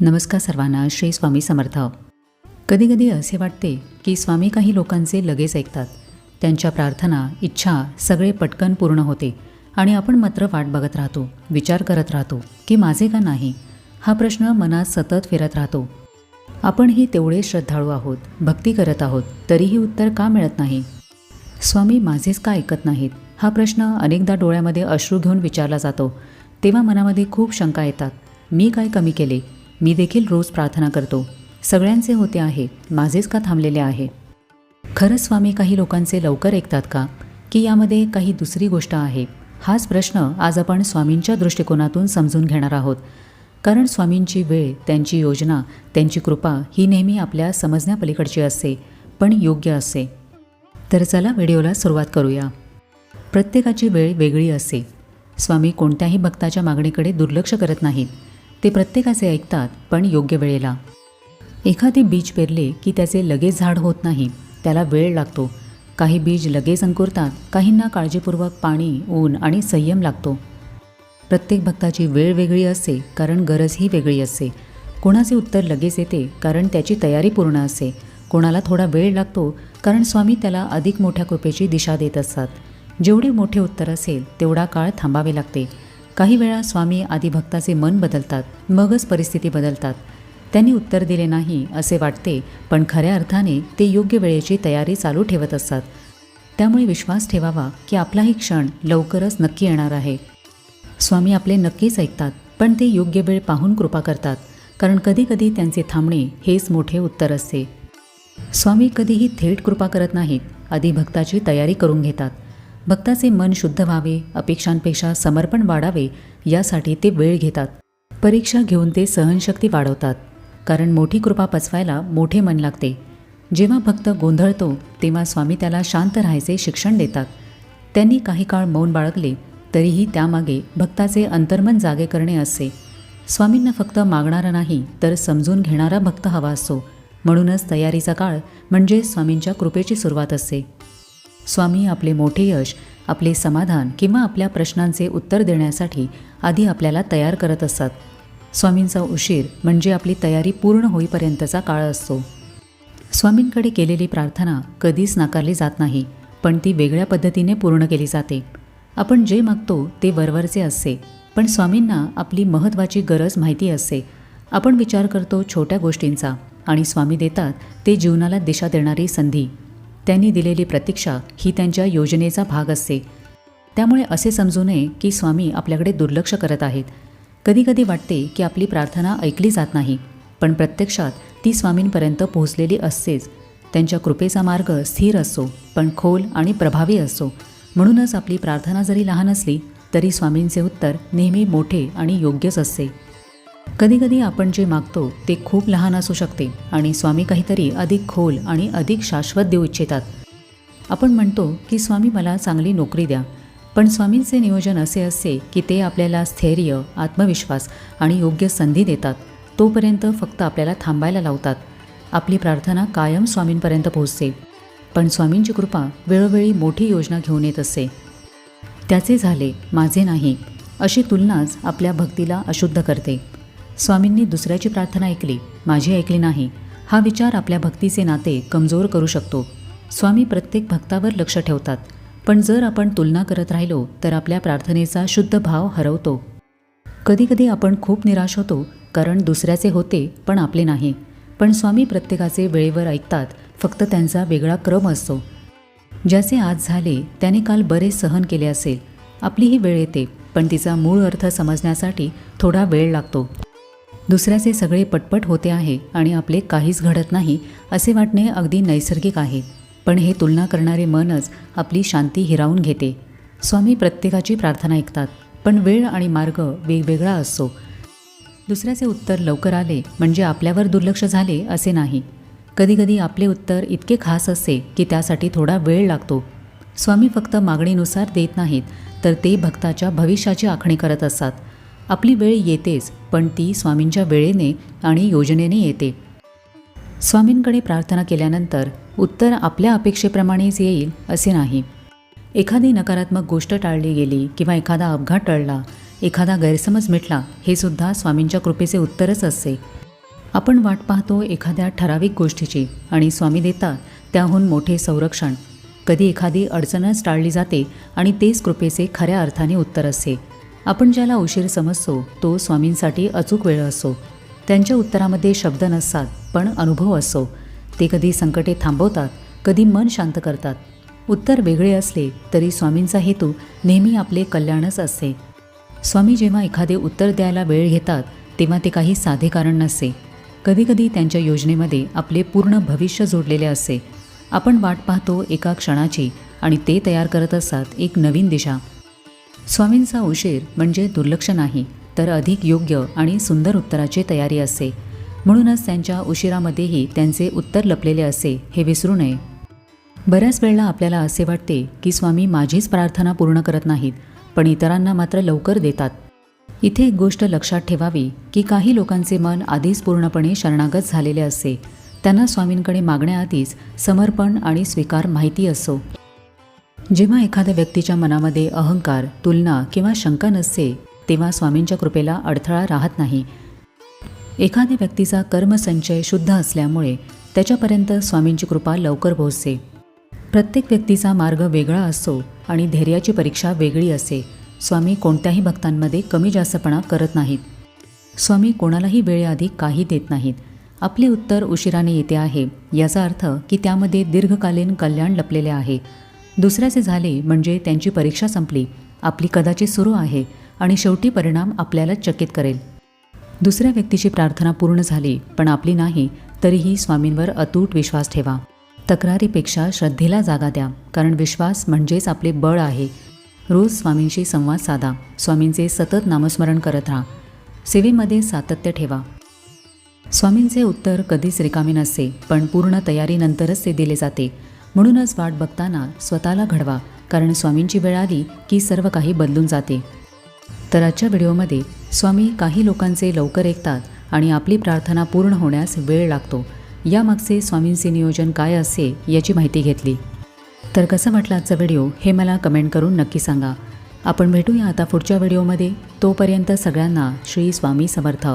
नमस्कार सर्वांना श्री स्वामी समर्थ. कधीकधी असे वाटते की स्वामी काही लोकांचे लगेच ऐकतात. त्यांच्या प्रार्थना इच्छा सगळे पटकन पूर्ण होते आणि आपण मात्र वाट बघत राहतो विचार करत राहतो की माझे का नाही? हा प्रश्न मनात सतत फिरत राहतो. आपणही तेवढे श्रद्धाळू आहोत भक्ती करत आहोत तरीही उत्तर का मिळत नाही? स्वामी माझेच का ऐकत नाहीत? हा प्रश्न अनेकदा डोळ्यामध्ये अश्रू घेऊन विचारला जातो. तेव्हा मनामध्ये खूप शंका येतात. मी काय कमी केले? मी देखील रोज प्रार्थना करतो. सगळ्यांचे होते आहे माझेच का थांबलेले आहे? खरंच स्वामी काही लोकांचे लवकर ऐकतात का? की यामध्ये काही दुसरी गोष्ट आहे. हाच प्रश्न आज आपण स्वामींच्या दृष्टिकोनातून समजून घेणार आहोत. कारण स्वामींची वेळ त्यांची योजना त्यांची कृपा ही नेहमी आपल्या समजण्यापलीकडची असते पण योग्य असते. तर चला व्हिडिओला सुरुवात करूया. प्रत्येकाची वेळ वेगळी असते. स्वामी कोणत्याही भक्ताच्या मागणीकडे दुर्लक्ष करत नाहीत. ते प्रत्येकाचे ऐकतात पण योग्य वेळेला. एखादे बीज पेरले की त्याचे लगेच झाड होत नाही त्याला वेळ लागतो. काही बीज लगेच अंकुरतात काहींना काळजीपूर्वक पाणी ऊन आणि संयम लागतो. प्रत्येक भक्ताची वेळ वेगळी असते कारण गरज ही वेगळी असते. कोणाचे उत्तर लगेच येते कारण त्याची तयारी पूर्ण असते. कोणाला थोडा वेळ लागतो कारण स्वामी त्याला अधिक मोठ्या कृपेची दिशा देत असतात. जेवढे मोठे उत्तर असेल तेवढा काळ थांबावे लागते. काही वेळा स्वामी आधी भक्ताचे मन बदलतात मगच परिस्थिती बदलतात. त्यांनी उत्तर दिले नाही असे वाटते पण खऱ्या अर्थाने ते योग्य वेळेची तयारी चालू ठेवत असतात. त्यामुळे विश्वास ठेवावा की आपलाही क्षण लवकरच नक्की येणार आहे. स्वामी आपले नक्कीच ऐकतात पण ते योग्य वेळ पाहून कृपा करतात कारण कधीकधी त्यांचे थांबणे हेच मोठे उत्तर असते. स्वामी कधीही थेट कृपा करत नाहीत आधी भक्ताची तयारी करून घेतात. भक्ताचे मन शुद्ध व्हावे अपेक्षांपेक्षा समर्पण वाढावे यासाठी ते वेळ घेतात. परीक्षा घेऊन ते सहनशक्ती वाढवतात. कारण मोठी कृपा पचवायला मोठे मन लागते. जेव्हा भक्त गोंधळतो तेव्हा स्वामी त्याला शांत राहायचे शिक्षण देतात. त्यांनी काही काळ मौन बाळगले तरीही त्यामागे भक्ताचे अंतर्मन जागे करणे असते. स्वामींना फक्त मागणारा नाही तर समजून घेणारा भक्त हवा असतो. म्हणूनच तयारीचा काळ म्हणजे स्वामींच्या कृपेची सुरुवात असते. स्वामी आपले मोठे यश आपले समाधान किंवा आपल्या प्रश्नांचे उत्तर देण्यासाठी आधी आपल्याला तयार करत असतात. स्वामींचा उशीर म्हणजे आपली तयारी पूर्ण होईपर्यंतचा काळ असतो. स्वामींकडे केलेली प्रार्थना कधीच नाकारली जात नाही पण ती वेगळ्या पद्धतीने पूर्ण केली जाते. आपण जे मागतो ते वरवरचे असते पण स्वामींना आपली महत्त्वाची गरज माहिती असते. आपण विचार करतो छोट्या गोष्टींचा आणि स्वामी देतात ते जीवनाला दिशा देणारी संधी. त्यांनी दिलेली प्रतीक्षा ही त्यांच्या योजनेचा भाग असते. त्यामुळे असे समजू नये की स्वामी आपल्याकडे दुर्लक्ष करत आहेत. कधीकधी वाटते की आपली प्रार्थना ऐकली जात नाही पण प्रत्यक्षात ती स्वामींपर्यंत पोहोचलेली असतेच. त्यांच्या कृपेचा मार्ग स्थिर असतो पण खोल आणि प्रभावी असतो. म्हणूनच आपली प्रार्थना जरी लहान असली तरी स्वामींचे उत्तर नेहमी मोठे आणि योग्यच असते. कधीकधी आपण जे मागतो ते खूप लहान असू शकते आणि स्वामी काहीतरी अधिक खोल आणि अधिक शाश्वत देऊ इच्छितात. आपण म्हणतो की स्वामी मला चांगली नोकरी द्या. पण स्वामींचे नियोजन असे असते की ते आपल्याला स्थैर्य आत्मविश्वास आणि योग्य संधी देतात. तोपर्यंत फक्त आपल्याला थांबायला लावतात. आपली प्रार्थना कायम स्वामींपर्यंत पोहोचते. पण स्वामींची कृपा वेळोवेळी मोठी योजना घेऊन येत असते. त्याचे झाले माझे नाही अशी तुलनाच आपल्या भक्तीला अशुद्ध करते. स्वामींनी दुसऱ्याची प्रार्थना ऐकली. माझी ऐकली नाही. हा विचार आपल्या भक्तीचे नाते कमजोर करू शकतो. स्वामी प्रत्येक भक्तावर लक्ष ठेवतात. पण जर आपण तुलना करत राहिलो तर आपल्या प्रार्थनेचा शुद्ध भाव हरवतो. कधीकधी आपण खूप निराश होतो कारण दुसऱ्याचे होते पण आपले नाही. पण स्वामी प्रत्येकाचे वेळेवर ऐकतात फक्त त्यांचा वेगळा क्रम असतो. ज्याचे आज झाले त्याने काल बरेच सहन केले असेल. आपलीही वेळ येते पण तिचा मूळ अर्थ समजण्यासाठी थोडा वेळ लागतो. दुसऱ्याचे सगळे पटपट होते आहे आणि आपले काहीच घडत नाही असे वाटणे अगदी नैसर्गिक आहे. पण हे तुलना करणारे मनच आपली शांती हिरावून घेते. स्वामी प्रत्येकाची प्रार्थना ऐकतात पण वेळ आणि मार्ग वेगवेगळा असतो. दुसऱ्याचे उत्तर लवकर आले म्हणजे आपल्यावर दुर्लक्ष झाले असे नाही. कधीकधी आपले उत्तर इतके खास असते की त्यासाठी थोडा वेळ लागतो. स्वामी फक्त मागणीनुसार देत नाहीत तर ते भक्ताच्या भविष्याची आखणी करत असतात. आपली वेळ येतेच पण ती स्वामींच्या वेळेने आणि योजनेने येते. स्वामींकडे प्रार्थना केल्यानंतर उत्तर आपल्या अपेक्षेप्रमाणेच येईल असे नाही. एखादी नकारात्मक गोष्ट टाळली गेली किंवा एखादा अपघात टळला एखादा गैरसमज मिटला हे सुद्धा स्वामींच्या कृपेचे उत्तरच असते. आपण वाट पाहतो एखाद्या ठराविक गोष्टीची आणि स्वामी देतात त्याहून मोठे संरक्षण. कधी एखादी अडचणच टाळली जाते आणि तेच कृपेचे खऱ्या अर्थाने उत्तर असते. आपण ज्याला उशीर समजतो तो स्वामींसाठी अचूक वेळ असो. त्यांच्या उत्तरामध्ये शब्द नसतात पण अनुभव असो. ते कधी संकटे थांबवतात कधी मन शांत करतात. उत्तर वेगळे असले तरी स्वामींचा हेतू नेहमी आपले कल्याणच असते. स्वामी जेव्हा एखादे उत्तर द्यायला वेळ घेतात तेव्हा ते काही साधे कारण नसते. कधीकधी त्यांच्या योजनेमध्ये आपले पूर्ण भविष्य जोडलेले असते. आपण वाट पाहतो एका क्षणाची आणि ते तयार करत असतात एक नवीन दिशा. स्वामींचा उशीर म्हणजे दुर्लक्ष नाही तर अधिक योग्य आणि सुंदर उत्तराची तयारी असते म्हणूनच त्यांच्या उशिरामध्येही त्यांचे उत्तर लपलेले असे हे विसरू नये. बऱ्याच वेळेला आपल्याला असे वाटते की स्वामी माझीच प्रार्थना पूर्ण करत नाहीत पण इतरांना मात्र लवकर देतात. इथे एक गोष्ट लक्षात ठेवावी की काही लोकांचे मन आधीच पूर्णपणे शरणागत झालेले असते त्यांना स्वामींकडे मागण्याआधीच समर्पण आणि स्वीकार माहिती असो. जेव्हा एखाद्या व्यक्तीच्या मनामध्ये अहंकार तुलना किंवा शंका नसते तेव्हा स्वामींच्या कृपेला अडथळा राहत नाही. एखाद्या व्यक्तीचा कर्मसंचय शुद्ध असल्यामुळे त्याच्यापर्यंत स्वामींची कृपा लवकर पोहोचते. प्रत्येक व्यक्तीचा मार्ग वेगळा असतो आणि धैर्याची परीक्षा वेगळी असते. स्वामी कोणत्याही भक्तांमध्ये कमी जास्तपणा करत नाहीत. स्वामी कोणालाही वेळेआधी काही देत नाहीत. आपले उत्तर उशिराने येते आहे याचा अर्थ की त्यामध्ये दीर्घकालीन कल्याण लपलेले आहे. दुसऱ्याचे झाले म्हणजे त्यांची परीक्षा संपली. आपली कदाचित सुरू आहे आणि शेवटी परिणाम आपल्याला चकित करेल. दुसऱ्या व्यक्तीची प्रार्थना पूर्ण झाली पण आपली नाही तरीही स्वामींवर अतूट विश्वास ठेवा. तक्रारीपेक्षा श्रद्धेला जागा द्या कारण विश्वास म्हणजेच आपले बळ आहे. रोज स्वामींशी संवाद साधा स्वामींचे सतत नामस्मरण करत राहा. सेवेमध्ये सातत्य ठेवा. स्वामींचे उत्तर कधीच रिकामी नसते पण पूर्ण तयारीनंतरच ते दिले जाते. म्हणूनच वाट बघताना स्वतःला घडवा कारण स्वामींची वेळ आली की सर्व काही बदलून जाते. तर आजच्या व्हिडिओमध्ये स्वामी काही लोकांचे लवकर ऐकतात आणि आपली प्रार्थना पूर्ण होण्यास वेळ लागतो. यामागचे स्वामींचे नियोजन काय असे याची माहिती घेतली. तर कसं वाटलं आजचा व्हिडिओ हे मला कमेंट करून नक्की सांगा. आपण भेटूया आता पुढच्या व्हिडिओमध्ये. तोपर्यंत सगळ्यांना श्री स्वामी समर्थ.